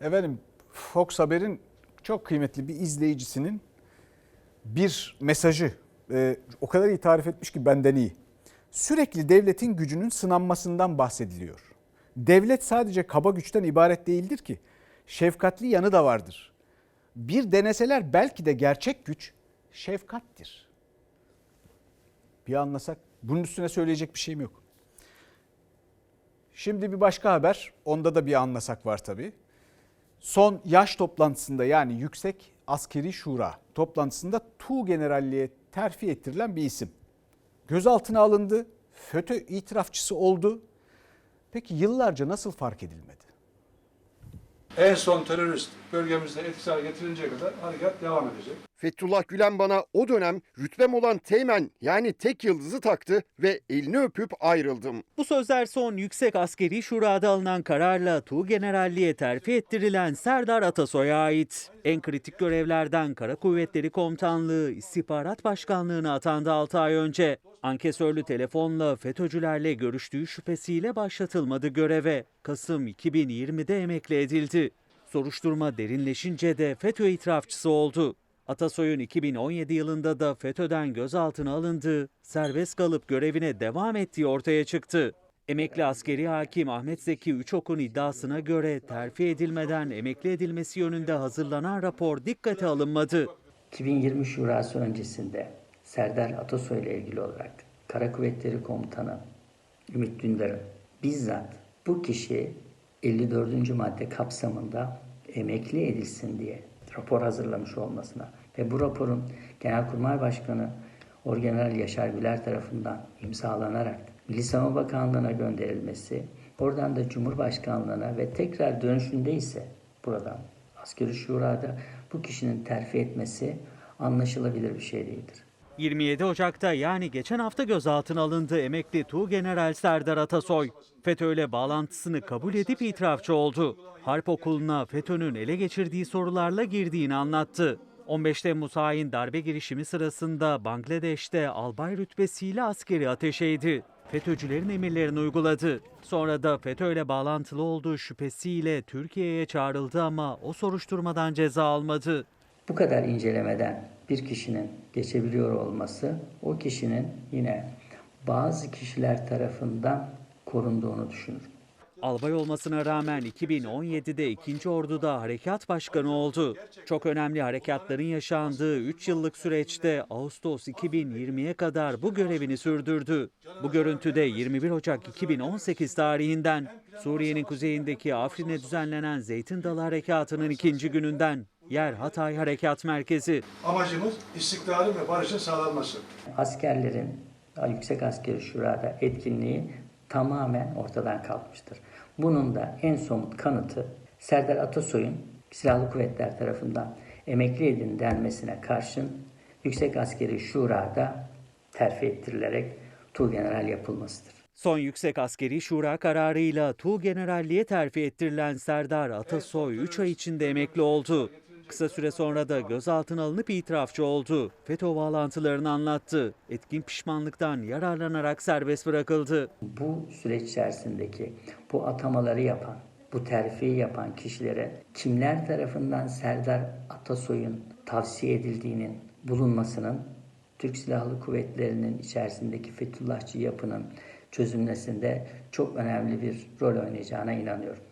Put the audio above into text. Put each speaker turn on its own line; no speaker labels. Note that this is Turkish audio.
Efendim Fox Haber'in çok kıymetli bir izleyicisinin bir mesajı e, o kadar iyi tarif etmiş ki benden iyi. Sürekli devletin gücünün sınanmasından bahsediliyor. Devlet sadece kaba güçten ibaret değildir ki. Şefkatli yanı da vardır. Bir deneseler belki de gerçek güç şefkattir. Bir anlasak bunun üstüne söyleyecek bir şeyim yok. Şimdi bir başka haber. Onda da bir anlasak var tabii. Son yaş toplantısında yani Yüksek Askeri Şura toplantısında Tu Generalliğe terfi ettirilen bir isim. Gözaltına alındı, FETÖ itirafçısı oldu. Peki yıllarca nasıl fark edilmedi?
En son terörist bölgemizde etkisiz hale getirinceye kadar harekat devam edecek.
Fethullah Gülen bana o dönem rütbem olan teğmen yani tek yıldızı taktı ve elini öpüp ayrıldım.
Bu sözler son Yüksek Askeri Şura'da alınan kararla Tuğgeneralliğe terfi ettirilen Serdar Atasoy'a ait. En kritik görevlerden Kara Kuvvetleri Komutanlığı, İstihbarat Başkanlığı'na atandı 6 ay önce. Ankesörlü telefonla FETÖ'cülerle görüştüğü şüphesiyle başlatılmadı göreve. Kasım 2020'de emekli edildi. Soruşturma derinleşince de FETÖ itirafçısı oldu. Atasoy'un 2017 yılında da FETÖ'den gözaltına alındığı, serbest kalıp görevine devam ettiği ortaya çıktı. Emekli askeri hakim Ahmet Zeki Üçok'un iddiasına göre terfi edilmeden emekli edilmesi yönünde hazırlanan rapor dikkate alınmadı.
2020 Şurası öncesinde Serdar Atasoy ile ilgili olarak Kara Kuvvetleri Komutanı Ümit Dündar'ın bizzat bu kişi 54. madde kapsamında emekli edilsin diye rapor hazırlamış olmasına ve bu raporun Genelkurmay Başkanı Orgeneral Yaşar Güler tarafından imzalanarak Milli Savunma Bakanlığı'na gönderilmesi, oradan da Cumhurbaşkanlığı'na ve tekrar dönüşünde ise buradan askeri şurada bu kişinin terfi etmesi anlaşılabilir bir şey değildir.
27 Ocak'ta yani geçen hafta gözaltına alındı emekli Tuğgeneral Serdar Atasoy. FETÖ'yle bağlantısını kabul edip itirafçı oldu. Harp okuluna FETÖ'nün ele geçirdiği sorularla girdiğini anlattı. 15 Temmuz hain darbe girişimi sırasında Bangladeş'te albay rütbesiyle askeri ateşeydi. FETÖ'cülerin emirlerini uyguladı. Sonra da FETÖ'yle bağlantılı olduğu şüphesiyle Türkiye'ye çağrıldı ama o soruşturmadan ceza almadı.
Bu kadar incelemeden bir kişinin geçebiliyor olması o kişinin yine bazı kişiler tarafından korunduğunu düşünür.
Albay olmasına rağmen 2017'de 2. Ordu'da harekat başkanı oldu. Çok önemli harekatların yaşandığı 3 yıllık süreçte Ağustos 2020'ye kadar bu görevini sürdürdü. Bu görüntüde 21 Ocak 2018 tarihinden Suriye'nin kuzeyindeki Afrin'e düzenlenen Zeytin Dalı Harekatı'nın ikinci gününden yer Hatay Harekat Merkezi.
Amacımız istikrarın ve barışın sağlanması.
Askerlerin Yüksek Askeri Şura'da etkinliği tamamen ortadan kalkmıştır. Bunun da en somut kanıtı Serdar Atasoy'un Silahlı Kuvvetler tarafından emekli edin denmesine karşın Yüksek Askeri Şura'da terfi ettirilerek Tuğgeneral yapılmasıdır.
Son Yüksek Askeri Şura kararıyla Tuğgeneralliğe terfi ettirilen Serdar Atasoy 3 ay içinde emekli oldu. Kısa süre sonra da gözaltına alınıp itirafçı oldu. FETÖ bağlantılarını anlattı. Etkin pişmanlıktan yararlanarak serbest bırakıldı.
Bu süreç içerisindeki bu atamaları yapan, bu terfiyi yapan kişilere kimler tarafından Serdar Atasoy'un tavsiye edildiğinin bulunmasının Türk Silahlı Kuvvetleri'nin içerisindeki Fethullahçı yapının çözülmesinde çok önemli bir rol oynayacağına inanıyorum.